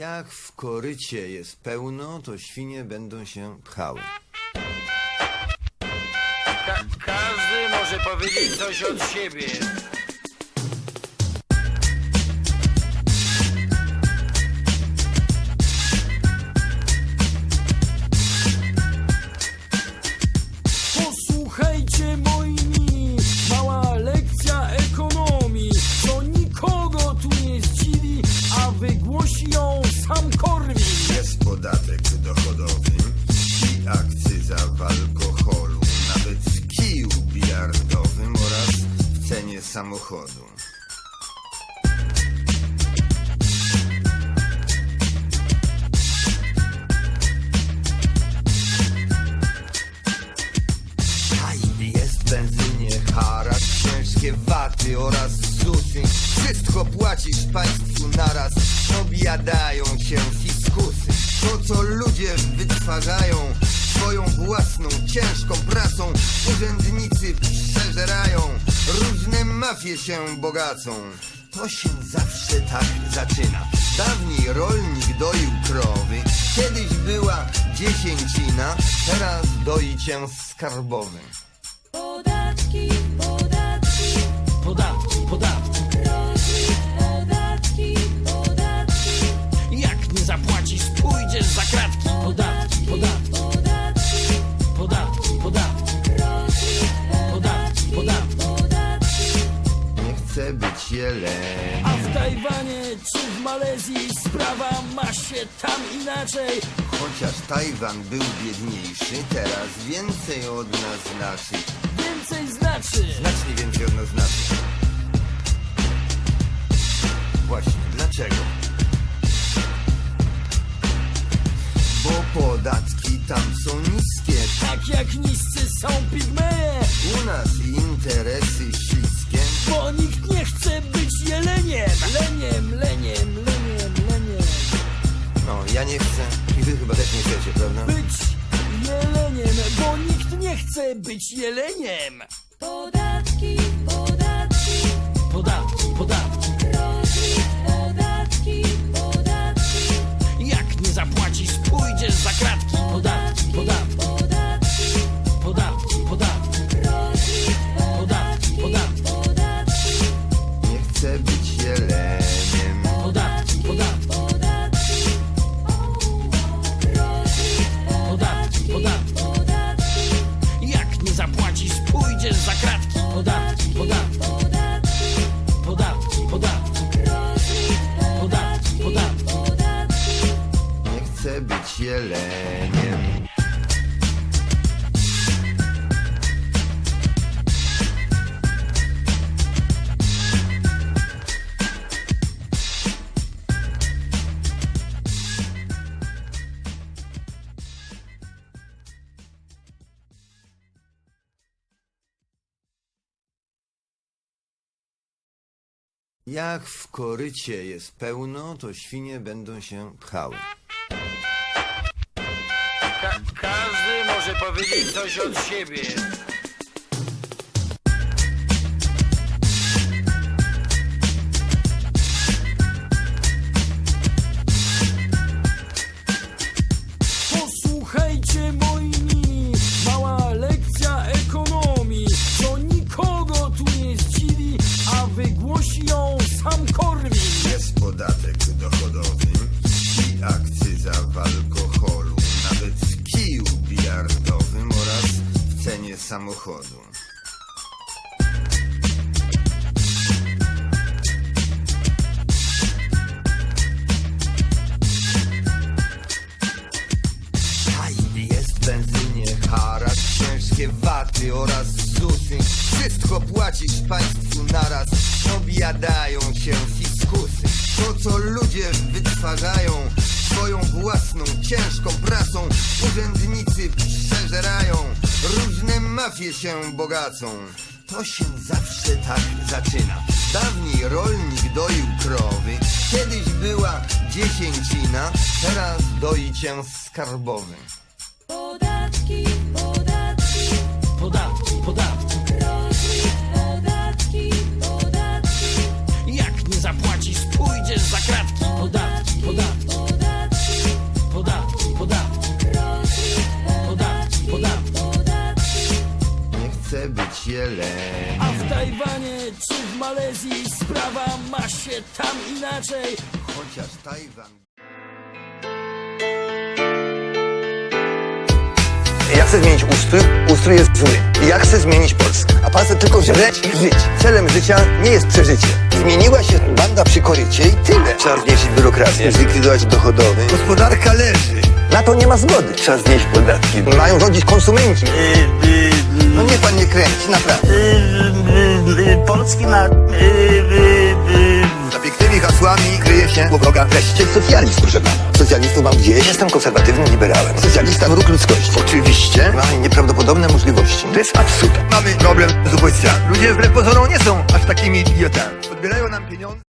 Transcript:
Jak w korycie jest pełno, to świnie będą się pchały. Ka- każdy może powiedzieć coś od siebie. Posłuchajcie moimi, mała lekcja ekonomii, co nikogo tu nie zdziwi, a wygłosi ją Jest podatek dochodowy i akcyza w alkoholu, nawet w kiju bilardowym oraz w cenie samochodu. Benzynie haracz, ciężkie waty oraz Wszystko płacisz państwu naraz, objadają się fiskusy. To co ludzie wytwarzają, swoją własną ciężką pracą, urzędnicy przeżerają, różne mafie się bogacą. To się zawsze tak zaczyna. Dawniej rolnik doił krowy, kiedyś była dziesięcina, teraz doi cię skarbowy. Podatki, podatki, Podatki, podatki, A w Tajwanie czy w Malezji sprawa ma się tam inaczej. Chociaż Tajwan był biedniejszy, teraz więcej od nas znaczy. Więcej znaczy. Znacznie więcej od nas znaczy. Właśnie, dlaczego? Bo podatki tam są niskie. Tak jak niscy są pigmeje, U nas interesy chce być jeleniem. Podatki, podatki, Podatki, podatki, Jak w korycie jest pełno, to świnie będą się pchały. Ka- każdy może powiedzieć coś od siebie. Samochodu. Benzynie haracz, ciężkie waty oraz ZUSy. Wszystko płacisz państwu naraz, objadają się fiskusy. To co ludzie wytwarzają, swoją własną ciężką pracą, urzędnicy przeżerają, różne mafie się bogacą. To się zawsze tak zaczyna. Dawniej rolnik doił krowy, kiedyś była dziesięcina, teraz doi cię skarbowy. Podatki, podatki, być jeleń. A w Tajwanie czy w Malezji sprawa ma się tam inaczej. Chociaż Tajwan... Ja chcę zmienić ustrój, ustrój jest zły. Ja chcę zmienić Polskę. A pan chce tylko żreć i żyć. Celem życia nie jest przeżycie. Zmieniła się banda przy korycie i tyle. Trzeba znieść biurokrację, zlikwidować dochodowy. Gospodarka leży. Na to nie ma zgody. Trzeba znieść podatki. Mają rządzić konsumenci. No nie pan nie kręci, naprawdę. Polski ma... Za pięknymi hasłami kryje się wroga wreszcie socjalizm, proszę pana. Socjalistów mam gdzieś. Jestem konserwatywnym liberałem. Socjalista wróg ludzkości. Oczywiście ma nieprawdopodobne możliwości. To jest absurd. Mamy problem z uchodźcami. Ludzie wbrew pozorom nie są aż takimi idiotami. Odbierają nam pieniądze.